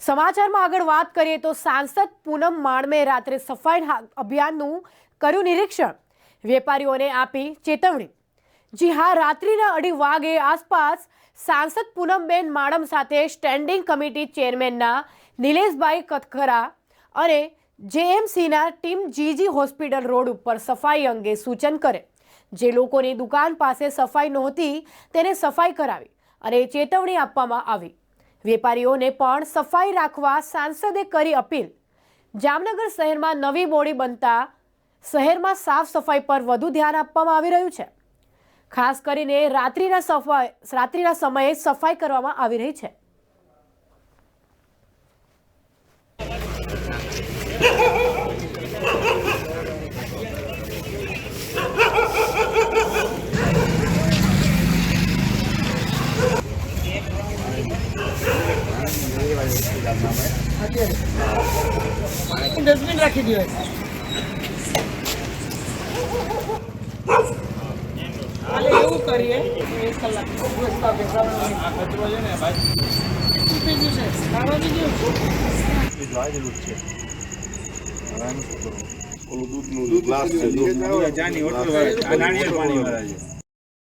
સમાચારમાં આગળ વાત કરીએ તો સાંસદ પૂનમ માણમે રાત્રે સફાઈ અભિયાનનું કર્યું નિરીક્ષણ. વેપારીઓને આપી ચેતવણી. જી હા, રાત્રિના અઢી વાગે આસપાસ સાંસદ પૂનમબેન માણમ સાથે સ્ટેન્ડિંગ કમિટી ચેરમેનના નિલેશભાઈ કથખરા અને જેએમસીના team G G hospital road ઉપર સફાઈ અંગે સૂચન કરે. જે લોકોની દુકાન પાસે સફાઈ નહોતી, તેને સફાઈ કરાવી અને ચેતવણી આપવામાં આવી. વેપારીઓને પણ સફાઈ રાખવા સાંસદે કરી અપીલ. જામનગર શહેરમાં નવી બોડી બનતા શહેરમાં સાફ સફાઈ પર વધુ ધ્યાન આપવામાં આવી રહ્યું છે. ખાસ કરીને રાત્રિના સફાઈ, રાત્રિના સમયે સફાઈ કરવામાં આવી રહી છે. ડસ્ટબિન રાખી દો એવું કરીએ એક કલાક બેસતા બેસતા તૂટી ગયું છે ખાવા દીધું ઓલું દૂધનું ગ્લાસ છે. દૂધ જાની હોટલ વાળા નાળિયેર પાણી વાળા છે.